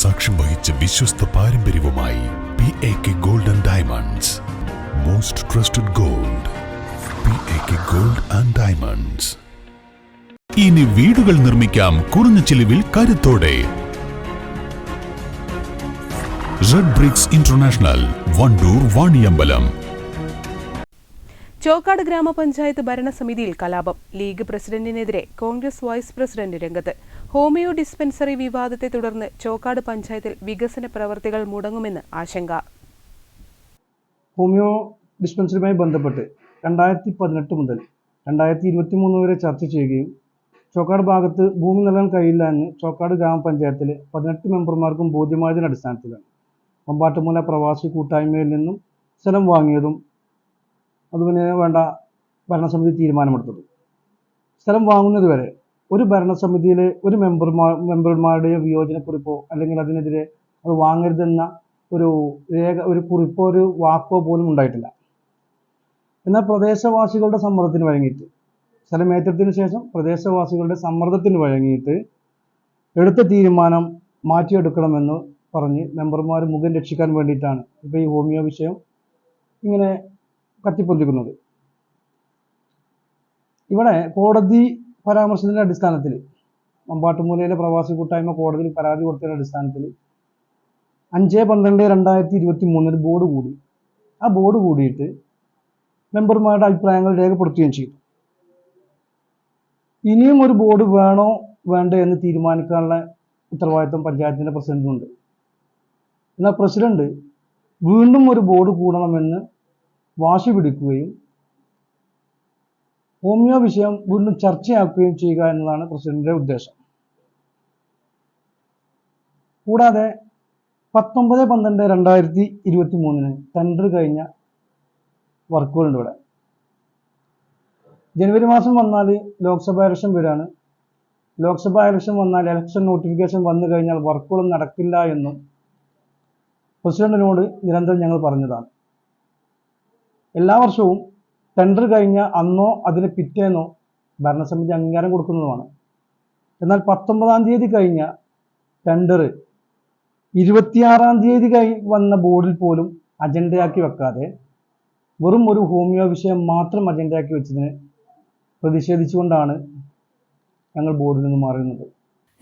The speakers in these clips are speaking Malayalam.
സാക്ഷ്യം വഹിച്ച വിശ്വസ്ത പാരമ്പര്യവുമായി P A K gold and diamonds most trusted gold P A K gold and diamonds ഇനി വീടുകൾ നിർമ്മിക്കാം കുറഞ്ഞ ചിലവിൽ കരുത്തോടെ. Red bricks international Wandoor Vaniyambalam Chokkad ഗ്രാമപഞ്ചായത്ത് ഭരണസമിതിയിൽ കലാപം. ലീഗ് പ്രസിഡന്റിനെതിരെ കോൺഗ്രസ് വൈസ് പ്രസിഡന്റ് രംഗത്ത്. ഹോമിയോ ഡിസ്പെൻസറി വിവാദത്തെ തുടർന്ന് ചോക്കാട് പഞ്ചായത്തിൽ വികസന പ്രവർത്തികൾ മുടങ്ങുമെന്ന് ആശങ്ക. ഹോമിയോ ഡിസ്പെൻസറിയുമായി ബന്ധപ്പെട്ട് രണ്ടായിരത്തി പതിനെട്ട് മുതൽ രണ്ടായിരത്തി ഇരുപത്തി മൂന്ന് വരെ ചർച്ച ചെയ്യുകയും ചോക്കാട് ഭാഗത്ത് ഭൂമി നൽകാൻ കഴിയില്ല എന്ന് ചോക്കാട് ഗ്രാമപഞ്ചായത്തിലെ പതിനെട്ട് മെമ്പർമാർക്കും ബോധ്യമായതിന്റെ അടിസ്ഥാനത്തിലാണ്. മമ്പാട്ടുമൂല പ്രവാസി കൂട്ടായ്മയിൽ നിന്നും സ്ഥലം വാങ്ങിയതും അതുപോലെ വേണ്ട ഭരണസമിതി തീരുമാനമെടുത്തത്. സ്ഥലം വാങ്ങുന്നത് വരെ ഒരു ഭരണസമിതിയിൽ ഒരു മെമ്പർമാർ മെമ്പർമാരുടെയോ വിയോജനക്കുറിപ്പോ അല്ലെങ്കിൽ അതിനെതിരെ അത് വാങ്ങരുതെന്ന ഒരു രേഖ ഒരു കുറിപ്പോ ഒരു വാക്കോ പോലും ഉണ്ടായിട്ടില്ല. എന്നാൽ പ്രദേശവാസികളുടെ സമ്മർദ്ദത്തിന് വഴങ്ങിയിട്ട് സ്ഥലമേറ്റത്തിന് ശേഷം പ്രദേശവാസികളുടെ സമ്മർദ്ദത്തിന് വഴങ്ങിയിട്ട് എടുത്ത തീരുമാനം മാറ്റിയെടുക്കണമെന്ന് പറഞ്ഞ് മെമ്പർമാർ മുഖം രക്ഷിക്കാൻ വേണ്ടിയിട്ടാണ് ഇപ്പോൾ ഈ ഹോമിയോ വിഷയം ഇങ്ങനെ കത്തിപ്പൊന്തിക്കുന്നത്. ഇവിടെ കോടതി പരാമർശത്തിന്റെ അടിസ്ഥാനത്തിൽ മമ്പാട്ടുമൂലയിലെ പ്രവാസി കൂട്ടായ്മ കോടതിയിൽ പരാതി കൊടുത്തതിന്റെ അടിസ്ഥാനത്തിൽ അഞ്ച് പന്ത്രണ്ട് രണ്ടായിരത്തി ഇരുപത്തി മൂന്നിൽ ബോർഡ് കൂടി. ആ ബോർഡ് കൂടിയിട്ട് മെമ്പർമാരുടെ അഭിപ്രായങ്ങൾ രേഖപ്പെടുത്തുകയും ചെയ്തു. ഇനിയും ഒരു ബോർഡ് വേണോ വേണ്ടോ എന്ന് തീരുമാനിക്കാനുള്ള ഉത്തരവാദിത്വം പഞ്ചായത്തിന്റെ പ്രസിഡന്റിനുണ്ട്. എന്നാൽ പ്രസിഡന്റ് വീണ്ടും ഒരു ബോർഡ് കൂടണമെന്ന് വാശി പിടിക്കുകയും ഹോമിയോ വിഷയം വീണ്ടും ചർച്ചയാക്കുകയും ചെയ്യുക എന്നതാണ് പ്രസിഡന്റിന്റെ ഉദ്ദേശം. കൂടാതെ പത്തൊമ്പത് പന്ത്രണ്ട് രണ്ടായിരത്തി ഇരുപത്തി മൂന്നിന് ടെൻഡർ കഴിഞ്ഞ വർക്കുകളുണ്ട് ഇവിടെ. ജനുവരി മാസം വന്നാൽ ലോക്സഭാ ഇലക്ഷൻ വരികയാണ്. ലോക്സഭാ ഇലക്ഷൻ വന്നാൽ ഇലക്ഷൻ നോട്ടിഫിക്കേഷൻ വന്നു കഴിഞ്ഞാൽ വർക്കുകൾ നടക്കില്ല എന്നും പ്രസിഡന്റിനോട് നിരന്തരം ഞങ്ങൾ പറഞ്ഞതാണ്. എല്ലാ വർഷവും ടെൻഡർ കഴിഞ്ഞ അന്നോ അതിന് പിറ്റേന്നോ ഭരണസമിതി അംഗീകാരം കൊടുക്കുന്നതുമാണ്. എന്നാൽ പത്തൊമ്പതാം തീയതി കഴിഞ്ഞ ടെൻഡർ ഇരുപത്തിയാറാം തീയതി കഴി വന്ന ബോർഡിൽ പോലും അജണ്ടയാക്കി വെക്കാതെ വെറും ഒരു ഹോമിയോ വിഷയം മാത്രം അജണ്ടയാക്കി വെച്ചതിന് പ്രതിഷേധിച്ചുകൊണ്ടാണ് ഞങ്ങൾ ബോർഡിൽ നിന്ന് മാറുന്നത്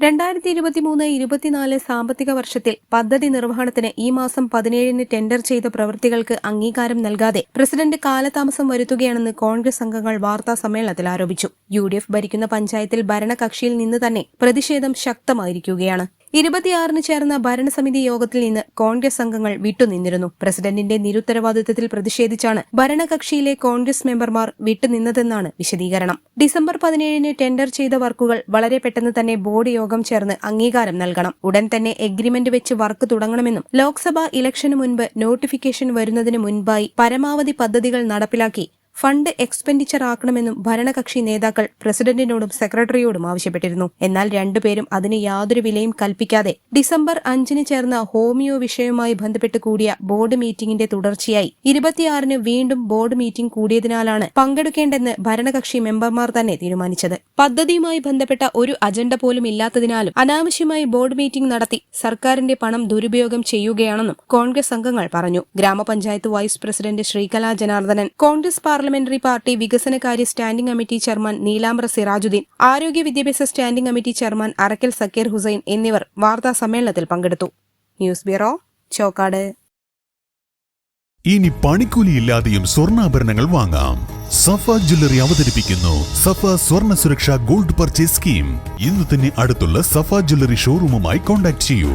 രണ്ടായിരത്തി ഇരുപത്തിമൂന്ന് ഇരുപത്തിനാല് സാമ്പത്തിക വർഷത്തിൽ പദ്ധതി നിർവഹണത്തിന് ഈ മാസം പതിനേഴിന് ടെൻഡർ ചെയ്ത പ്രവൃത്തികൾക്ക് അംഗീകാരം നൽകാതെ പ്രസിഡന്റ് കാലതാമസം വരുത്തുകയാണെന്ന് കോൺഗ്രസ് അംഗങ്ങൾ വാർത്താ സമ്മേളനത്തിൽ ആരോപിച്ചു. യു ഭരിക്കുന്ന പഞ്ചായത്തിൽ ഭരണകക്ഷിയിൽ നിന്ന് തന്നെ പ്രതിഷേധം ശക്തമായിരിക്കുകയാണ്. ഇരുപത്തിയാറിന് ചേർന്ന ഭരണസമിതി യോഗത്തിൽ നിന്ന് കോൺഗ്രസ് അംഗങ്ങൾ വിട്ടുനിന്നിരുന്നു. പ്രസിഡന്റിന്റെ നിരുത്തരവാദിത്തത്തിൽ പ്രതിഷേധിച്ചാണ് ഭരണകക്ഷിയിലെ കോൺഗ്രസ് മെമ്പർമാർ വിട്ടുനിന്നതെന്നാണ് വിശദീകരണം. ഡിസംബർ പതിനേഴിന് ടെൻഡർ ചെയ്ത വർക്കുകൾ വളരെ പെട്ടെന്ന് തന്നെ ബോർഡ് യോഗം ചേർന്ന് അംഗീകാരം നൽകണം. ഉടൻ തന്നെ എഗ്രിമെന്റ് വെച്ച് വർക്ക് തുടങ്ങണമെന്നും ലോക്സഭാ ഇലക്ഷന് മുൻപ് നോട്ടിഫിക്കേഷൻ വരുന്നതിന് മുൻപായി പരമാവധി പദ്ധതികൾ നടപ്പിലാക്കി ഫണ്ട് എക്സ്പെൻഡിച്ചർ ആക്കണമെന്നും ഭരണകക്ഷി നേതാക്കൾ പ്രസിഡന്റിനോടും സെക്രട്ടറിയോടും ആവശ്യപ്പെട്ടിരുന്നു. എന്നാൽ രണ്ടുപേരും അതിന് യാതൊരു വിലയും കൽപ്പിക്കാതെ ഡിസംബർ അഞ്ചിന് ചേർന്ന ഹോമിയോ വിഷയവുമായി ബന്ധപ്പെട്ട് കൂടിയ ബോർഡ് മീറ്റിംഗിന്റെ തുടർച്ചയായി. ഇരുപത്തിയാറിന് വീണ്ടും ബോർഡ് മീറ്റിംഗ് കൂടിയതിനാലാണ് പങ്കെടുക്കേണ്ടെന്ന് ഭരണകക്ഷി മെമ്പർമാർ തന്നെ തീരുമാനിച്ചത്. പദ്ധതിയുമായി ബന്ധപ്പെട്ട ഒരു അജണ്ട പോലും ഇല്ലാത്തതിനാലും അനാവശ്യമായി ബോർഡ് മീറ്റിംഗ് നടത്തി സർക്കാരിന്റെ പണം ദുരുപയോഗം ചെയ്യുകയാണെന്നും കോൺഗ്രസ് അംഗങ്ങൾ പറഞ്ഞു. ഗ്രാമപഞ്ചായത്ത് vice president Sreekala Janardhanan Congress parliamentary party വികസനകാര്യ standing committee chairman Neelambra Sirajuddin ആരോഗ്യ വിദ്യാഭ്യാസ standing committee chairman Arakkal Sakeer Hussain എന്നിവർ വാർത്താ സമ്മേളനത്തിൽ പങ്കെടുത്തു. News bureau Chokkad. ഇനി പണിക്കൂലിയില്ലാതെയും സ്വർണാഭരണങ്ങൾ വാങ്ങാം. സഫ ജ്വല്ലറി അവതരിപ്പിക്കുന്നു. സഫ സ്വർണ സുരക്ഷാ ഗോൾഡ് പർച്ചേസ് സ്കീം. ഇന്ന് തന്നെ അടുത്തുള്ള സഫ ജ്വല്ലറി ഷോറൂമുമായി കോൺടാക്ട് ചെയ്യൂ.